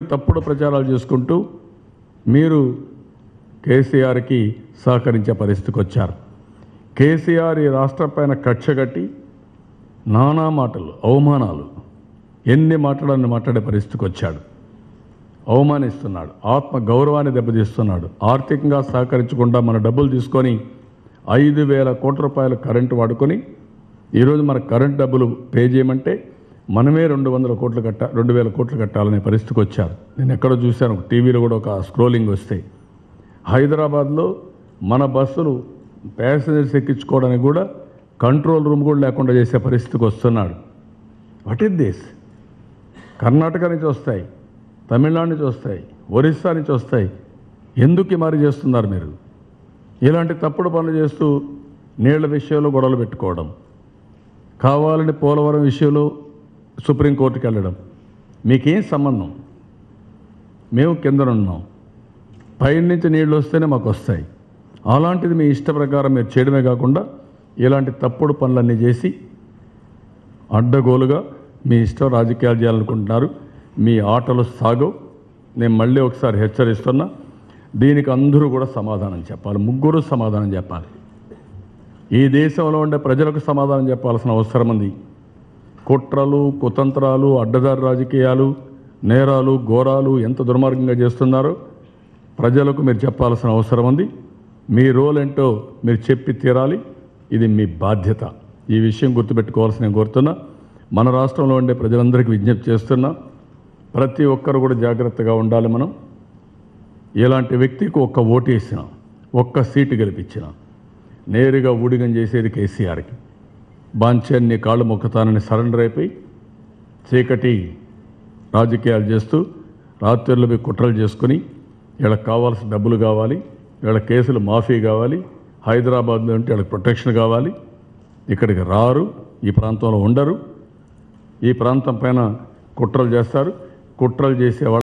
తప్పుడు ప్రచారాలు చేసుకుంటూ మీరు కేసీఆర్కి సహకరించే పరిస్థితికి వచ్చారు. కేసీఆర్ ఈ రాష్ట్రపైన కక్ష కట్టి నానా మాటలు అవమానాలు ఎన్ని మాటలన్నీ మాట్లాడే పరిస్థితికి వచ్చాడు. అవమానిస్తున్నాడు ఆత్మ గౌరవాన్ని దెబ్బతీస్తున్నాడు. ఆర్థికంగా సహకరించకుండా మన డబ్బులు తీసుకొని ఐదు వేల కోట్ల రూపాయలు కరెంటు వాడుకొని ఈరోజు మన కరెంట్ డబ్బులు పే చేయమంటే మనమే రెండు వందల కోట్లు కట్ట రెండు వేల కోట్లు కట్టాలనే పరిస్థితికి వచ్చారు. నేను ఎక్కడో చూశాను. టీవీలో కూడా ఒక స్క్రోలింగ్ వస్తే. హైదరాబాద్లో మన బస్సులు ప్యాసింజర్స్ ఎక్కించుకోవడానికి కూడా కంట్రోల్ రూమ్ కూడా లేకుండా చేసే పరిస్థితికి వస్తున్నాడు. What is this? కర్ణాటక నుంచి వస్తాయి. తమిళనాడు నుంచి వస్తాయి. ఒరిస్సా నుంచి వస్తాయి. ఎందుకు మరి చేస్తున్నారు మీరు? ఇలాంటి తప్పుడు పనులు చేస్తూ నీళ్ళ విషయంలో గొడవలు పెట్టుకోవడం. కావాలని పోలవరం విషయంలో సుప్రీంకోర్టుకి వెళ్ళడం మీకేం సంబంధం? మేము కిందనున్నాం. పైన నుంచి నీళ్ళు వస్తేనే మాకు వస్తాయి అలాంటిది మీ ఇష్ట ప్రకారం మీరు చేయడమే కాకుండా ఇలాంటి తప్పుడు పనులన్నీ చేసి అడ్డగోలుగా మీ ఇష్టం రాజకీయాలు చేయాలనుకుంటున్నారు. మీ ఆటలు సాగవు. నేను మళ్ళీ ఒకసారి హెచ్చరిస్తున్నా దీనికి అందరూ కూడా సమాధానం చెప్పాలి. ముగ్గురు సమాధానం చెప్పాలి. ఈ దేశంలో ఉండే ప్రజలకు సమాధానం చెప్పాల్సిన అవసరం ఉంది. కుట్రలు కుతంత్రాలు అడ్డదారి రాజకీయాలు నేరాలు ఘోరాలు ఎంత దుర్మార్గంగా చేస్తున్నారో ప్రజలకు మీరు చెప్పాల్సిన అవసరం ఉంది. మీ రోల్ ఏంటో మీరు చెప్పి తీరాలి. ఇది మీ బాధ్యత. ఈ విషయం గుర్తుపెట్టుకోవాల్సి నేను కోరుతున్నా. మన రాష్ట్రంలో ఉండే ప్రజలందరికీ విజ్ఞప్తి చేస్తున్నా ప్రతి ఒక్కరు కూడా జాగ్రత్తగా ఉండాలి మనం. ఇలాంటి వ్యక్తికి ఒక్క ఓటు వేసిన ఒక్క సీటు గెలిపించిన నేరుగా ఊడిగం చేసేది కేసీఆర్కి. బాంఛాన్ని కాళ్ళు మొక్కుతానని సరెండర్ అయిపోయి చీకటి రాజకీయాలు చేస్తూ రాత్రులు మీ కుట్రలు చేసుకుని వీళ్ళకి కావాల్సిన డబ్బులు కావాలి వీళ్ళ కేసులు మాఫీ కావాలి హైదరాబాద్లో ఉంటే వీళ్ళకి ప్రొటెక్షన్ కావాలి. ఇక్కడికి రారు ఈ ప్రాంతంలో ఉండరు. ఈ ప్రాంతం పైన కుట్రలు చేస్తారు. కుట్రలు చేసే